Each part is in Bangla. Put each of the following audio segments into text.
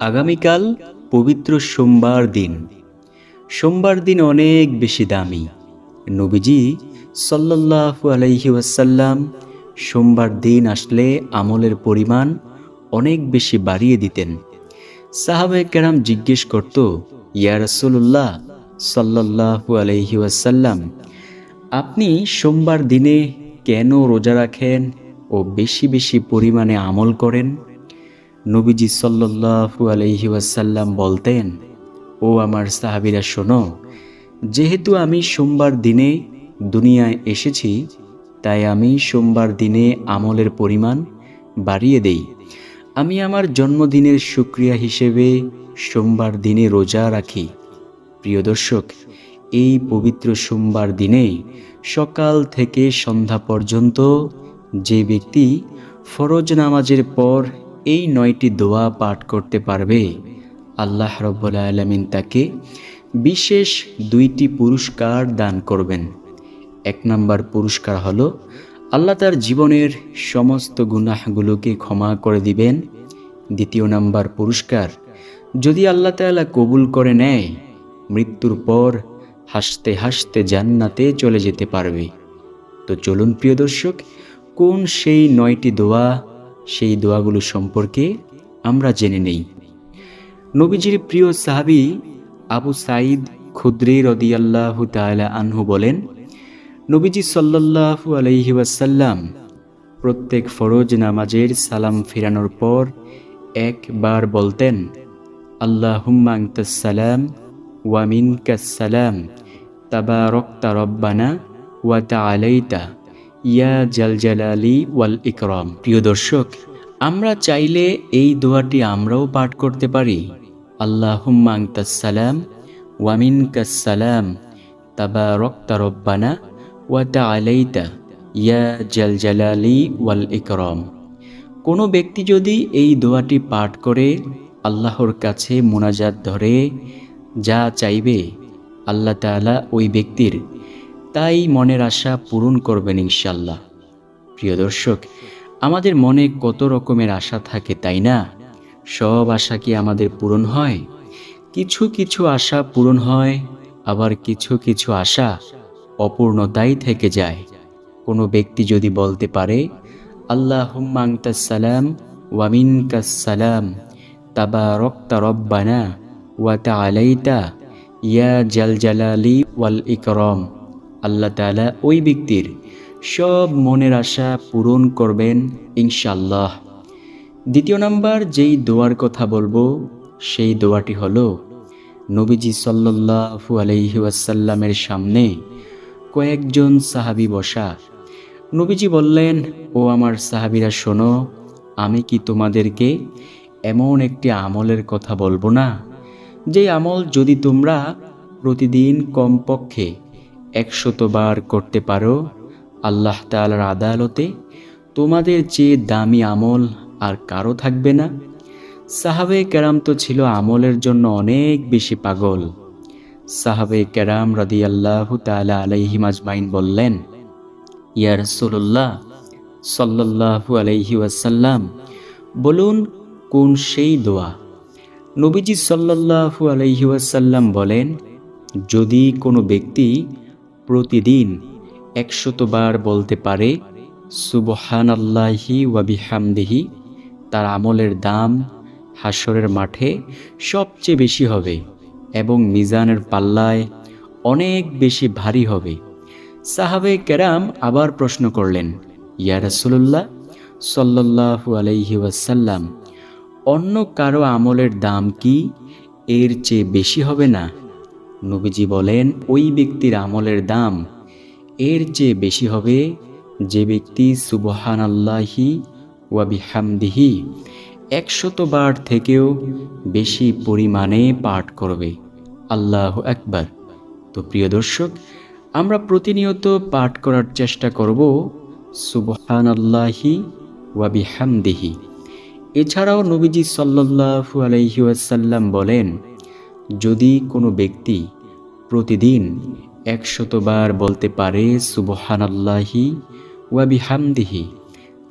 আগামীকাল পবিত্র সোমবার দিন। সোমবার দিন অনেক বেশি দামি। নবীজি সাল্লাল্লাহু আলাইহি ওয়াসাল্লাম সোমবার দিন আসলে আমলের পরিমাণ অনেক বেশি বাড়িয়ে দিতেন। সাহাবায়ে কেরাম জিজ্ঞেস করত, ইয়া রাসূলুল্লাহ সাল্লাল্লাহু আলাইহি ওয়াসাল্লাম, আপনি সোমবার দিনে কেন রোজা রাখেন ও বেশি বেশি পরিমাণে আমল করেন? নবীজি সাল্লাল্লাহু আলাইহি ওয়াসাল্লাম বলতেন, ও আমার সাহাবিরা, শোনো, যেহেতু আমি সোমবার দিনে দুনিয়ায় এসেছি, তাই আমি সোমবার দিনে আমলের পরিমাণ বাড়িয়ে দেই। আমি আমার জন্মদিনের সুক্রিয়া হিসেবে সোমবার দিনে রোজা রাখি। প্রিয় দর্শক, এই পবিত্র সোমবার দিনে সকাল থেকে সন্ধ্যা পর্যন্ত যে ব্যক্তি ফরজ নামাজের পর এই নয়টি দোয়া পাঠ করতে পারবে? আল্লাহ রব্বুল আলমিন তাকে বিশেষ দুইটি পুরস্কার দান করবেন। এক নম্বর পুরস্কার হলো, আল্লাহ তার জীবনের সমস্ত গুনাহগুলোকে ক্ষমা করে দিবেন। দ্বিতীয় নাম্বার পুরস্কার, যদি আল্লাহ তাআলা কবুল করে নেয়, মৃত্যুর পর হাসতে হাসতে জান্নাতে চলে যেতে পারবে। তো চলুন প্রিয় দর্শক, কোন সেই নয়টি দোয়া সেই দোয়াগুলো সম্পর্কে আমরা জেনে নেই। নবীজির প্রিয় সাহাবি আবু সাইদ খুদ্রি রদিয়াল্লাহু তাআলা আনহু বলেন, নবীজি সাল্লাল্লাহু আলাইহি ওয়াসাল্লাম প্রত্যেক ফরজ নামাজের সালাম ফিরানোর পর একবার বলতেন আনতাস সালাম ওয়া মিনকাস সালাম, তাবারাকতা রব্বানা ওয়া তাআলাইতা। ইয়া জালজালালি ওয়াল ইকরম। প্রিয় দর্শক, আমরা চাইলে এই দোয়াটি আমরাও পাঠ করতে পারি। আল্লাহুম্মা আনতাস সালাম ওয়া মিনকাস সালাম, তাবারাকতা রব্বানা ওয়া তাআলাইতা ইয়া জালজালালি ওয়াল ইকরম। কোনো ব্যক্তি যদি এই দোয়াটি পাঠ করে আল্লাহর কাছে মোনাজাত ধরে, যা চাইবে, আল্লাহ তাআলা ওই ব্যক্তির তাই মনের আশা পূরণ করবেন ইনশাল্লাহ প্রিয় দর্শক, আমাদের মনে কত রকমের আশা থাকে, তাই না? সব আশা কি আমাদের পূরণ হয়? কিছু কিছু আশা পূরণ হয়, আবার কিছু কিছু আশা অপূর্ণতাই থেকে যায়। কোনো ব্যক্তি যদি বলতে পারে আল্লাহ সালাম ওয়ামিন সালাম তাবা রক্তা রব্বানা ওয়াতা আলাইতা ইয়া জাল জালালি ওয়াল ইকরম। আল্লাহ তালা ওই ব্যক্তির সব মনের আশা পূরণ করবেন ইনশাল্লাহ দ্বিতীয় নাম্বার, যেই দোয়ার কথা বলব, সেই দোয়াটি হলো, নবীজি সাল্লাল্লাহু আলাইহি ওয়াসাল্লামের সামনে কয়েকজন সাহাবি বসা। নবীজি বললেন, ও আমার সাহাবিরা, শোনো, আমি কি তোমাদেরকে এমন একটি আমলের কথা বলব না? যে আমল যদি তোমরা প্রতিদিন কমপক্ষে একশতবার করতে পারো, আল্লাহ তালার আদালতে। তোমাদের চেয়ে দামি আমল আর কারও থাকবে না। সাহাবে ক্যারাম তো ছিল আমলের জন্য অনেক বেশি পাগল। সাহাবে ক্যারাম রাদি আল্লাহ তালা আলাইহি মাজমাইন বললেন, ইয়া রসুল্লাহ সাল্লাহু আলাইহি ওয়াসাল্লাম, বলুন কোন সেই দোয়া? নবীজি সাল্লাহু আলাইহি ওয়াসাল্লাম বলেন, যদি কোনো ব্যক্তি প্রতিদিন একশতবার বলতে পারে সুবহান আল্লাহি ওয়াবিহামদিহি তার আমলের দাম হাসরের মাঠে সবচেয়ে বেশি হবে এবং মিজানের পাল্লায় অনেক বেশি ভারী হবে। সাহাবে কেরাম আবার প্রশ্ন করলেন, ইয়া রাসুল্লাহ সাল্লাহু আলাইহি ওয়াসাল্লাম, অন্য কারও আমলের দাম কি এর চেয়ে বেশি হবে না? নবীজি বলেন, ওই ব্যক্তির আমলের দাম এর চেয়ে বেশি হবে যে ব্যক্তি সুবহান আল্লাহি ওয়াবিহামদিহি একশত বার থেকেও বেশি পরিমাণে পাঠ করবে। আল্লাহ একবার তো প্রিয় দর্শক, আমরা প্রতিনিয়ত পাঠ করার চেষ্টা করব সুবহান আল্লাহি ওয়াবিহামদিহি এছাড়াও নবীজি সাল্লাহু আলাইহি ওয়াসাল্লাম বলেন যদি কোনো ব্যক্তি প্রতিদিন একশতবার বলতে পারে সুবহান আল্লাহি ওয়াবিহামদিহি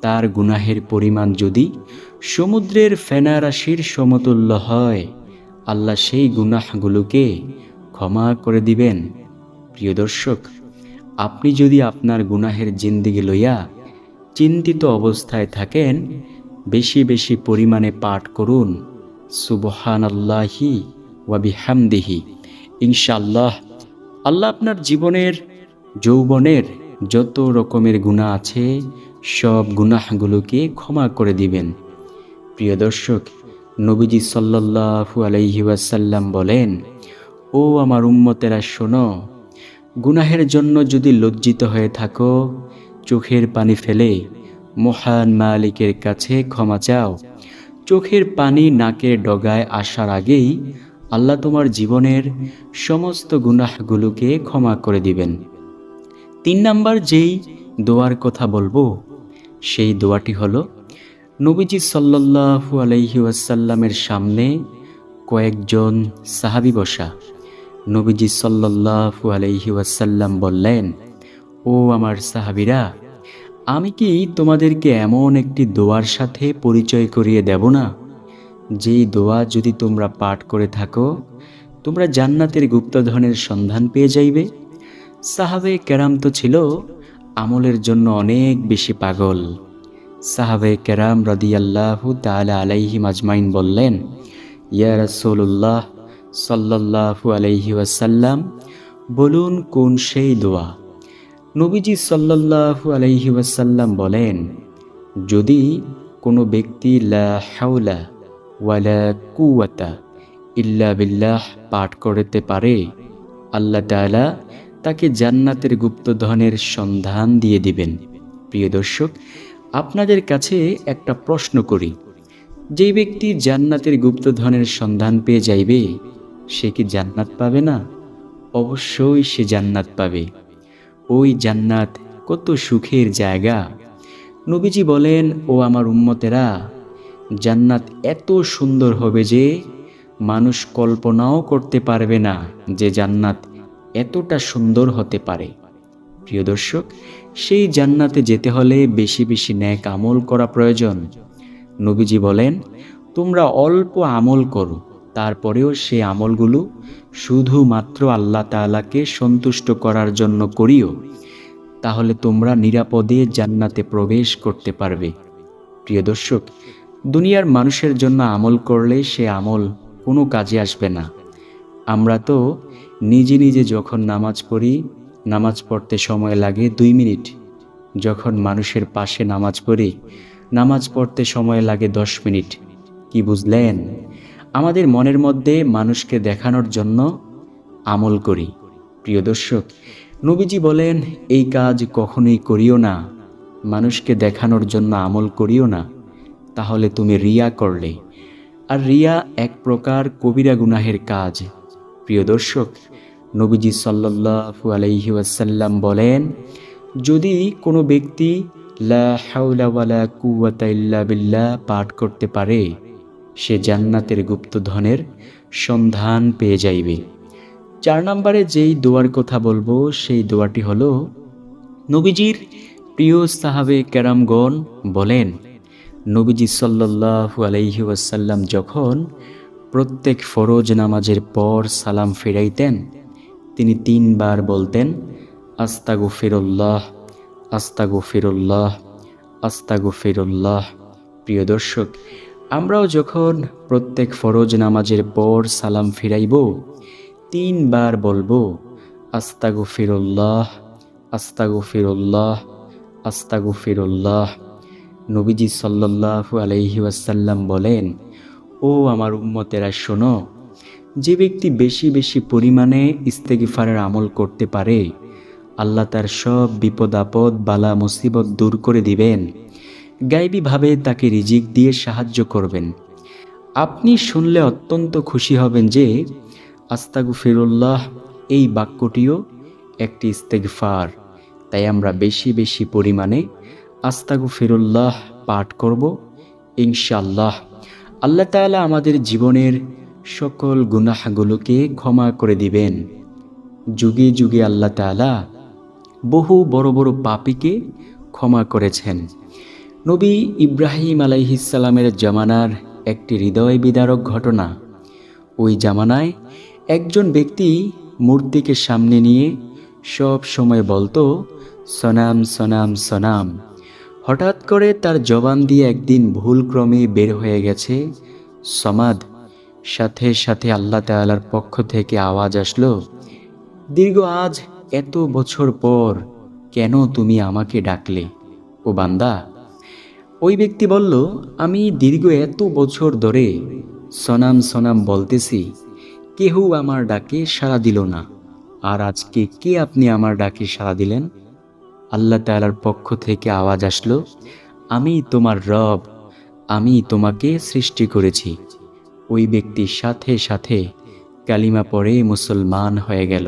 তার গুনাহের পরিমাণ যদি সমুদ্রের ফেনারাশির সমতুল্য হয়, আল্লাহ সেই গুনাহগুলোকে ক্ষমা করে দিবেন। প্রিয় দর্শক, আপনি যদি আপনার গুনাহের জিন্দিগি লইয়া চিন্তিত অবস্থায় থাকেন, বেশি বেশি পরিমাণে পাঠ করুন সুবহান আল্লাহি ওয়াবিহামদিহি ইনশাআল্লাহ, আল্লাহ আপনার জীবনের যৌবনের যত রকমের গুণা আছে, সব গুনাহগুলোকে ক্ষমা করে দিবেন। প্রিয় দর্শক, নবীজি সাল্লাল্লাহু আলাইহি ওয়াসাল্লাম বলেন, ও আমার উম্মতেরা, শোনো, গুনাহের জন্য যদি লজ্জিত হয়ে থাকো, চোখের পানি ফেলে মহান মালিকের কাছে ক্ষমা চাও। চোখের পানি নাকের ডগায় আসার আগেই আল্লাহ তোমার জীবনের সমস্ত গুনাহগুলোকে ক্ষমা করে দিবেন। তিন নাম্বার যেই দোয়ার কথা বলব, সেই দোয়াটি হলো, নবীজি সাল্লাল্লাহু আলাইহি ওয়াসাল্লামের সামনে কয়েকজন সাহাবি বসা। নবীজি সাল্লাল্লাহু আলাইহি ওয়াসাল্লাম বললেন, ও আমার সাহাবিরা, আমি কি তোমাদেরকে এমন একটি দোয়ার সাথে পরিচয় করিয়ে দেব না? যেই দোয়া যদি তোমরা পাঠ করে থাকো, তোমরা জান্নাতের গুপ্তধনের সন্ধান পেয়ে যাইবে। সাহাবে ক্যারাম তো ছিল আমলের জন্য অনেক বেশি পাগল। সাহাবে কেরাম রদিয়াল্লাহু তালা আলাইহি মাজমাইন বললেন, ইয়া রসুল্লাহ সাল্লাল্লাহু আলাইহি ওয়াসাল্লাম, বলুন কোন সেই দোয়া? নবীজি সাল্লাল্লাহু আলাইহি ওয়াসাল্লাম বলেন, যদি কোনো ব্যক্তি লা হাওলা ওয়ালা কুওয়াতা ইল্লা বিল্লাহ পাঠ করতে পারে। আল্লাহ তাআলা তাকে জান্নাতের গুপ্তধনের সন্ধান দিয়ে দিবেন। প্রিয় দর্শক, আপনাদের কাছে একটা প্রশ্ন করি। যেই ব্যক্তি জান্নাতের গুপ্তধনের সন্ধান পেয়ে যাইবে, সে কি জান্নাত পাবে না? অবশ্যই সে জান্নাত পাবে। ওই জান্নাত কত সুখের জায়গা। নবীজি বলেন, ও আমার উম্মতেরা জান্নাত এত সুন্দর হবে যে মানুষ কল্পনাও করতে পারবে না যে জান্নাত এতটা সুন্দর হতে পারে। প্রিয় দর্শক, সেই জান্নাতে যেতে হলে বেশি বেশি ন্যাক আমল করা প্রয়োজন। নবীজি বলেন, তোমরা অল্প আমল করো, তারপরেও সে আমলগুলো শুধুমাত্র আল্লাহ তাআলাকে সন্তুষ্ট করার জন্য করিও। তাহলে তোমরা নিরাপদে জান্নাতে প্রবেশ করতে পারবে। প্রিয় দর্শক দুনিয়ার মানুষের জন্য আমল করলে সে আমল কোনো কাজে আসবে না। আমরা তো নিজে নিজে যখন নামাজ পড়ি, নামাজ পড়তে সময় লাগে দুই মিনিট। যখন মানুষের পাশে নামাজ পড়ি, নামাজ পড়তে সময় লাগে দশ মিনিট। কি বুঝলেন? আমাদের মনের মধ্যে মানুষকে দেখানোর জন্য আমল করি। প্রিয় দর্শক, নবীজি বলেন, এই কাজ কখনোই করিও না। মানুষকে দেখানোর জন্য আমল করিও না। তাহলে তুমি রিয়া করলে। আর রিয়া এক প্রকার কবিরা গুনাহের কাজ। প্রিয় দর্শক, নবীজি সাল্লাল্লাহু আলাইহি ওয়াসাল্লাম বলেন, যদি কোনো ব্যক্তি লা বিল্লাহ পাঠ করতে পারে, সে জান্নাতের গুপ্তধনের সন্ধান পেয়ে যাইবে। চার নম্বরে যেই দোয়ার কথা বলব, সেই দোয়াটি হলো, নবীজির প্রিয় সাহাবে কেরামগণ বলেন নবীজি সাল্লাল্লাহু আলাইহি ওয়াসাল্লাম যখন প্রত্যেক ফরজ নামাজের পর সালাম ফিরাইতেন, তিনি তিনবার বলতেন আস্তাগু ফিরুল্লাহ আস্তাগু ফিরুল্লাহ আস্তাগু ফিরুল্লাহ প্রিয় দর্শক, আমরাও যখন প্রত্যেক ফরজ নামাজের পর সালাম ফিরাইব, তিনবার বলব আস্তাগু ফিরুল্লাহ আস্তাগু ফিরুল্লাহ আস্তাগু ফিরুল্লাহ নবীজি সাল্লাল্লাহু আলাইহি ওয়াসাল্লাম বলেন, ও আমার উম্মতেরা, শোনো, যে ব্যক্তি বেশি বেশি পরিমাণে ইস্তেগিফারের আমল করতে পারে, আল্লাহ তার সব বিপদ আপদ, বালা, মুসিবত দূর করে দিবেন। গাইবীভাবে তাকে রিজিক দিয়ে সাহায্য করবেন। আপনি শুনলে অত্যন্ত খুশি হবেন যে আস্তাগু ফিরুল্লাহ এই বাক্যটিও একটি ইস্তেগফার। তাই আমরা বেশি বেশি পরিমাণে আস্তাগু ফিরুল্লাহ পাঠ করব ইনশাল্লাহ আল্লাহ তাআলা আমাদের জীবনের সকল গুনাহগুলোকে ক্ষমা করে দিবেন। যুগে যুগে আল্লাহ তাআলা বহু বড় বড় পাপীকে ক্ষমা করেছেন। নবী ইব্রাহিম আলাইহিসালামের জামানার একটি হৃদয় বিদারক ঘটনা। ওই জামানায় একজন ব্যক্তি মূর্তিকে সামনে নিয়ে সব সময় বলতো, সনাম সনাম সনাম। হঠাৎ করে তার জবান দিয়ে একদিন ভুলক্রমে বের হয়ে গেছে। সমাদ, সাথে সাথে আল্লাহ তাআলার পক্ষ থেকে আওয়াজ আসলো, দীর্ঘ আজ এত বছর পর কেন তুমি আমাকে ডাকলে? ও বান্দা। ওই ব্যক্তি বলল, আমি দীর্ঘ এত বছর ধরে সনাম সনাম বলতেছি কেউ আমার ডাকে সাড়া দিল না। আর আজকে কে আপনি আমার ডাকে সাড়া দিলেন? আল্লাহ তাআলার পক্ষ থেকে আওয়াজ আসলো, আমি তোমার রব, আমি তোমাকে সৃষ্টি করেছি। ওই ব্যক্তির সাথে সাথে কালিমা পড়ে মুসলমান হয়ে গেল।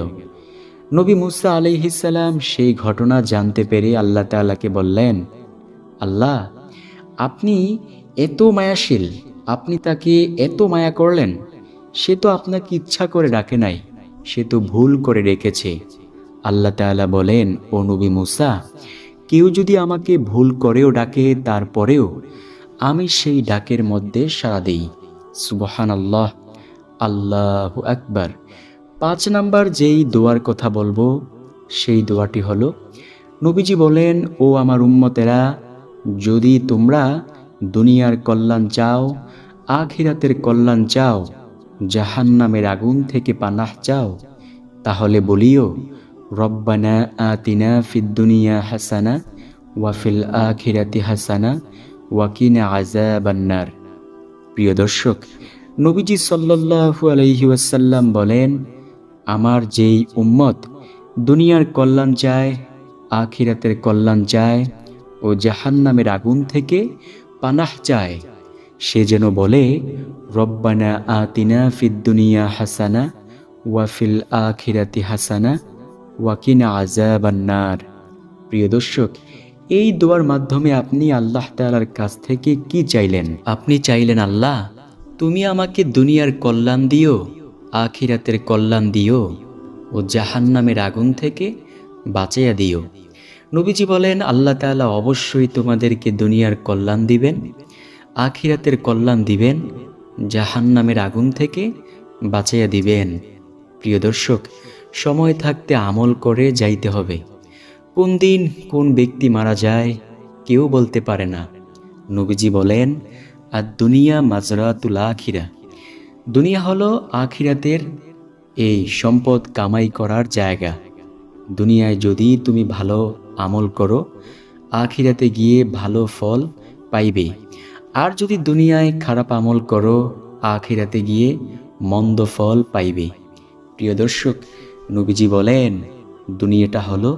নবী মুসা আলাইহিসাল্লাম সেই ঘটনা জানতে পেরে আল্লাহ তাআলাকে বললেন, আল্লাহ, আপনি এত মায়াশীল, আপনি তাকে এত মায়া করলেন, সে তো আপনাকে ইচ্ছা করে ডাকে নাই, সে তো ভুল করে রেখেছে। আল্লাহ তাআলা বলেন, ও নবী মুসা, কেউ যদি আমাকে ভুল করেও ডাকে, তারপরেও আমি সেই ডাকের মধ্যে সাড়া দিই। সুবহান আল্লাহ আল্লাহ আকবার। পাঁচ নাম্বার যেই দোয়ার কথা বলব, সেই দোয়াটি হলো, নবীজি বলেন, ও আমার উম্মতেরা, যদি তোমরা দুনিয়ার কল্যাণ চাও, আখিরাতের কল্যাণ চাও, জাহান্নামের আগুন থেকে পানাহ চাও, তাহলে বলিও রব্বানা আতিনা ফিদ দুনিয়া হাসানা ওয়াফিল আখিরাতি হাসানা ওয়াকিনা আজাবান্নার প্রিয় দর্শক, নবীজি সাল্লাল্লাহু আলাইহি ওয়াসাল্লাম বলেন, আমার যেই উম্মত দুনিয়ার কল্যাণ চায়, আখিরাতের কল্যাণ চায় ও জাহান্নামের আগুন থেকে পানাহ চায়। সে যেন বলে, রব্বানা আতিনা ফিদ দুনিয়া হাসানা ওয়াফিল আখিরাতি হাসানা ওয়াকিনা আজাবান্নার প্রিয় দর্শক, এই দোয়ার মাধ্যমে আপনি আল্লাহ তাআলার কাছ থেকে কি চাইলেন? আপনি চাইলেন, আল্লাহ, তুমি আমাকে দুনিয়ার কল্যাণ দিও, আখিরাতের কল্যাণ দিও ও জাহান্নামের আগুন থেকে বাঁচাইয়া দিও। নবীজি বলেন, আল্লাহ তাআলা অবশ্যই তোমাদেরকে দুনিয়ার কল্যাণ দিবেন, আখিরাতের কল্যাণ দিবেন, জাহান্নামের আগুন থেকে বাঁচাইয়া দিবেন। প্রিয় দর্শক সময় থাকতে আমল করে যাইতে হবে। কোন দিন কোন ব্যক্তি মারা যায়, কেউ বলতে পারে না। নবীজি বলেন, আর দুনিয়া মাজরাতুল আখিরা। দুনিয়া হলো আখিরাতের এই সম্পদ কামাই করার জায়গা। দুনিয়ায় যদি তুমি ভালো আমল করো, আখিরাতে গিয়ে ভালো ফল পাইবে। আর যদি দুনিয়ায় খারাপ আমল করো, আখিরাতে গিয়ে মন্দ ফল পাইবে। প্রিয় দর্শক নবীজি বলেন, দুনিয়াটা হলো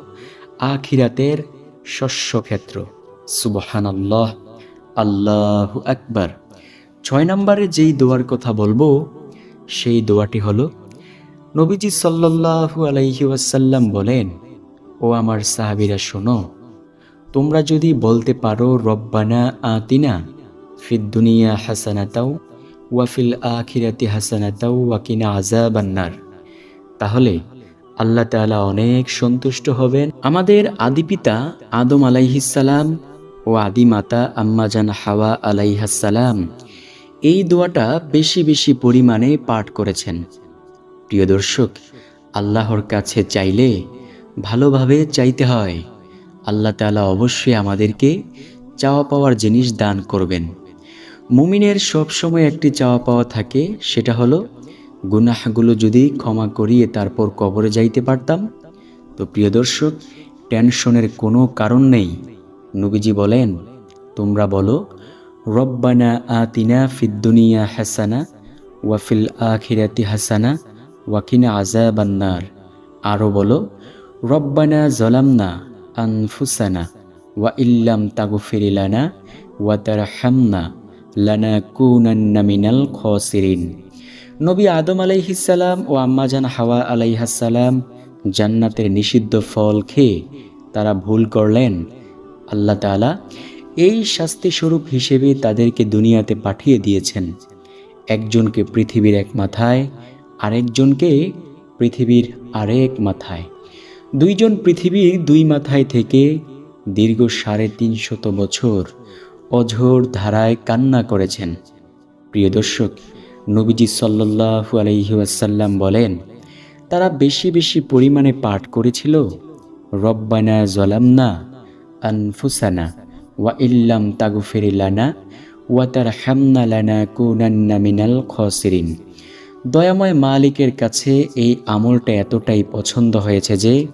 আখিরাতের শস্যক্ষেত্র। সুবহান আল্লাহ আল্লাহ আকবার। ছয় নম্বরে যেই দোয়ার কথা বলব, সেই দোয়াটি হলো, নবীজি সাল্লাল্লাহু আলাইহি ওয়াসাল্লাম বলেন, ও আমার সাহাবিরা, শোনো, তোমরা যদি বলতে পারো, রব্বানা আতিনা ফিদ দুনিয়া হাসানাতাও ওয়াফিল আখিরাতি হাসানাতাও ওয়াকিনা আজাবান্নার তাহলে আল্লাহ তাআলা অনেক সন্তুষ্ট হবেন। আমাদের আদিপিতা আদম আলাইহিসালাম ও আদিমাতা আম্মাজান হাওয়া আলাইহাসালাম এই দোয়াটা বেশি বেশি পরিমাণে পাঠ করেছেন। প্রিয় দর্শক, আল্লাহর কাছে চাইলে ভালোভাবে চাইতে হয়। আল্লাহ তাআলা অবশ্যই আমাদেরকে চাওয়া পাওয়ার জিনিস দান করবেন। মুমিনের সবসময় একটি চাওয়া পাওয়া থাকে, সেটা হলো গুনাহগুলো যদি ক্ষমা করিয়ে তারপর কবরে যাইতে পারতাম, তো প্রিয় দর্শক, টেনশনের কোনো কারণ নেই। নবীজি বলেন, তোমরা বলো, রব্বানা আতিনা ফিদ্দুনিয়া হাসানা ওয়াফিল আখিরাতি হাসানা ওয়াকিনা আজাবান্নার আরও বলো, রব্বানা জলামনা আনফুসানা, ওয়া ইল্লাম তাগুফিরিলানা ওয়া তারহামনা লানা কুনান্না মিনাল খসিরিন। নবী আদম আলাইহিসাল্লাম ও আম্মাজান হাওয়া আলাইহাসাল্লাম জান্নাতের নিষিদ্ধ ফল খেয়ে তারা ভুল করলেন। আল্লাহ তাআলা এই শাস্তি স্বরূপ হিসেবে তাদেরকে দুনিয়াতে পাঠিয়ে দিয়েছেন। একজনকে পৃথিবীর এক মাথায়, আরেকজনকে পৃথিবীর আরেক মাথায়। দুইজন পৃথিবীর দুই মাথায় থেকে দীর্ঘ সাড়ে তিনশত বছর অঝোর ধারায় কান্না করেছেন। প্রিয় দর্শক নবীজি সাল্লাল্লাহু আলাইহি ওয়াসাল্লাম বলেন, তারা বেশি বেশি পরিমাণে পাঠ করেছিল, রব্বানা জলামনা আনফুসানা ওয়া ইল্লাম তাগফির লানা ওয়া তারহামনা লানা কুনান্না মিনাল খসিরিন। দয়াময় মালিকের কাছে এই আমলটা এতটাই পছন্দ হয়েছে যে,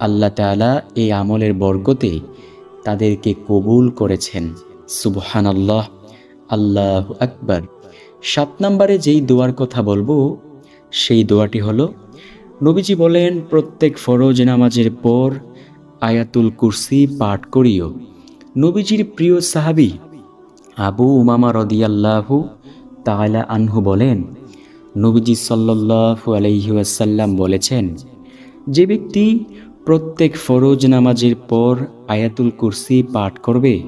আল্লাহ তাআলা এই আমলের বর্গতে তাদেরকে কবুল করেছেন। সুবহান আল্লাহ আল্লাহ আকবার। সাত নম্বরে যেই দোয়ার কথা বলব, সেই দোয়াটি হলো, নবীজি বলেন, প্রত্যেক ফরজ নামাজের পর আয়াতুল কুরসি পাঠ করিও। নবীজির প্রিয় সাহাবি আবু উমামা রদিয়াল্লাহু তাআলা আনহু বলেন, নবীজি সাল্লাল্লাহু আলাইহি ওয়াসাল্লাম বলেছেন, যে ব্যক্তি প্রত্যেক ফরজ নামাজের পর আয়াতুল কুরসি পাঠ করবে,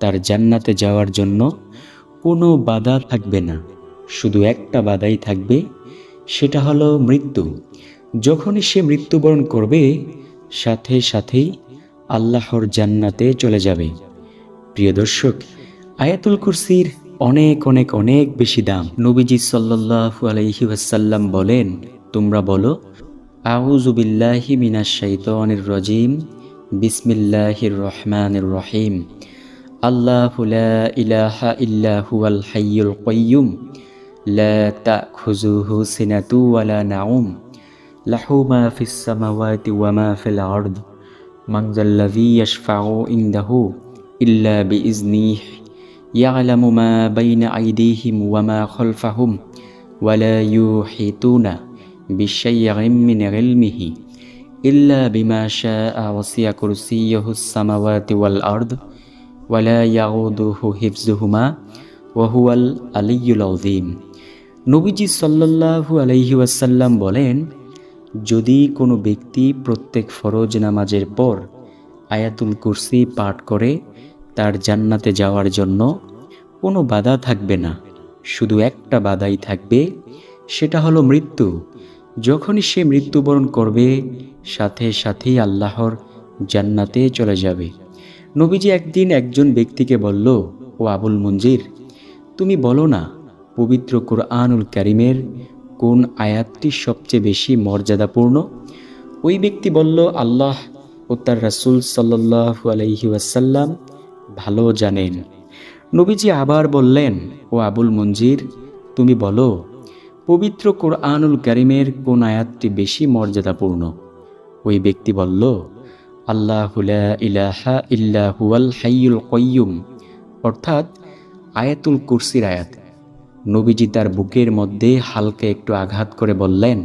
তার জান্নাতে যাওয়ার জন্য কোনো বাধা থাকবে না। শুধু একটা বাধাই থাকবে, সেটা হলো মৃত্যু। যখনই সে মৃত্যুবরণ করবে, সাথে সাথেই আল্লাহর জান্নাতে চলে যাবে। প্রিয় দর্শক, আয়াতুল কুরসির অনেক অনেক অনেক বেশি দাম। নবীজি সাল্লাল্লাহু আলাইহি ওয়াসাল্লাম বলেন, তোমরা বলো, আউযু বিল্লাহি মিনাশ শাইতানির রাজিম, বিসমিল্লাহির রহমানির রহিম। الله لا إله إلا هو الحي القيوم لا تأخذه سنة ولا نعوم له ما في السماوات وما في الأرض من ذا الذي يشفع عنده إلا بإذنه يعلم ما بين أيديهم وما خلفهم ولا يحيطون بشيء من علمه إلا بما شاء وسع كرسيه السماوات والأرض ওয়ালা হিফজুহুমা ওয়াহুয়াল নবীজি সাল্লু আলহি আসাল্লাম বলেন, যদি কোনো ব্যক্তি প্রত্যেক ফরজ নামাজের পর আয়াতুল কুরসি পাঠ করে, তার জান্নাতে যাওয়ার জন্য কোনো বাধা থাকবে না। শুধু একটা বাধাই থাকবে, সেটা হলো মৃত্যু। যখনই সে মৃত্যুবরণ করবে, সাথে সাথেই আল্লাহর জান্নাতে চলে যাবে। নবীজি একদিন একজন ব্যক্তিকে বলল, ও আবুল মঞ্জির, তুমি বলো না, পবিত্র কোরআনুল করিমের কোন আয়াতটি সবচেয়ে বেশি মর্যাদাপূর্ণ? ওই ব্যক্তি বলল, আল্লাহ ও তার রাসুল সাল্লাহু আলহি ওয়াসাল্লাম ভালো জানেন। নবীজি আবার বললেন, ও আবুল মঞ্জির, তুমি বলো, পবিত্র কোরআনুল করিমের কোন আয়াতটি বেশি মর্যাদাপূর্ণ? ওই ব্যক্তি বলল আল্লাহ ইলাহা ইল্লাহুয়াল হাইয়ুল কয়্যুম অর্থাৎ আয়াতুল কুরসির আয়াত। নবীজি তার বুকের মধ্যে হালকা একটু আঘাত করে বললেন,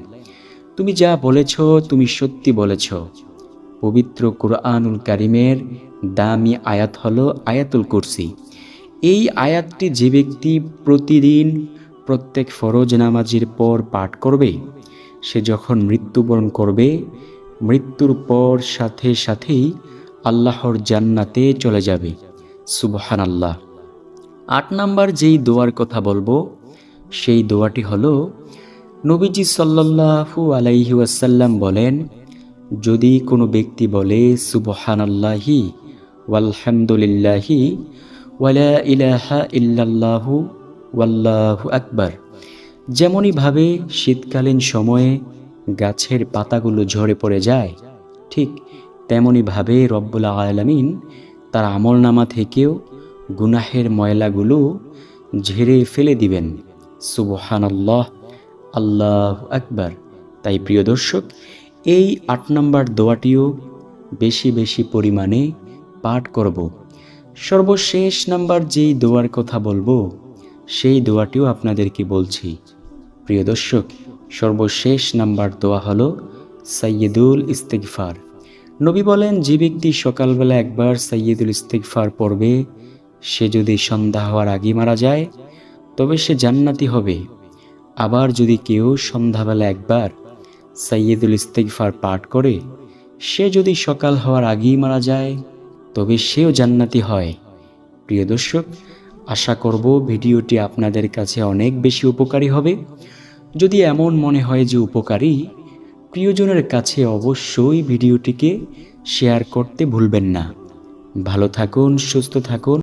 তুমি যা বলেছ, তুমি সত্যি বলেছ। পবিত্র কোরআনুল কারিমের দামি আয়াত হলো আয়াতুল কুরসি। এই আয়াতটি যে ব্যক্তি প্রতিদিন প্রত্যেক ফরজ নামাজের পর পাঠ করবে, সে যখন মৃত্যুবরণ করবে মৃত্যুর পর সাথে সাথেই আল্লাহর জান্নাতে চলে যাবে। সুবহান আল্লাহ আট নাম্বার যেই দোয়ার কথা বলব, সেই দোয়াটি হলো, নবীজি সাল্লাল্লাহু আলাইহি ওয়াসাল্লাম বলেন, যদি কোনো ব্যক্তি বলে সুবহান আল্লাহি ওয়ালহামদুলিল্লাহি ওয়ালা ইলাহা ইল্লাল্লাহু ওয়াল্লাহু আকবার যেমনইভাবে শীতকালীন সময়ে গাছের পাতাগুলো ঝরে পড়ে যায়। ঠিক তেমনইভাবে রব্বুল আলামিন তার আমলনামা থেকেও গুনাহের ময়লাগুলো ঝেড়ে ফেলে দিবেন। সুবহানাল্লাহ, আল্লাহ আকবার। তাই প্রিয় দর্শক, এই আট নম্বর দোয়াটিও বেশি বেশি পরিমাণে পাঠ করব। সর্বশেষ নাম্বার যেই দোয়ার কথা বলব, সেই দোয়াটিও আপনাদেরকে বলছি। প্রিয় দর্শক সর্বশেষ নাম্বার দোয়া হলো সাইয়দুল ইস্তেগফার। নবী বলেন, যে ব্যক্তি সকালবেলা একবার সাইয়দুল ইস্তেগফার পড়বে, সে যদি সন্ধ্যা হওয়ার আগে মারা যায়, তবে সে জান্নাতি হবে। আবার যদি কেউ সন্ধ্যাবেলা একবার সাইয়দুল ইস্তেগফার পাঠ করে, সে যদি সকাল হওয়ার আগেই মারা যায়, তবে সেও জান্নাতি হয়। প্রিয় দর্শক, আশা করব ভিডিওটি আপনাদের কাছে অনেক বেশি উপকারী হবে। যদি এমন মনে হয় যে উপকারী, প্রিয়জনের কাছে অবশ্যই ভিডিওটিকে শেয়ার করতে ভুলবেন না। ভালো থাকুন, সুস্থ থাকুন।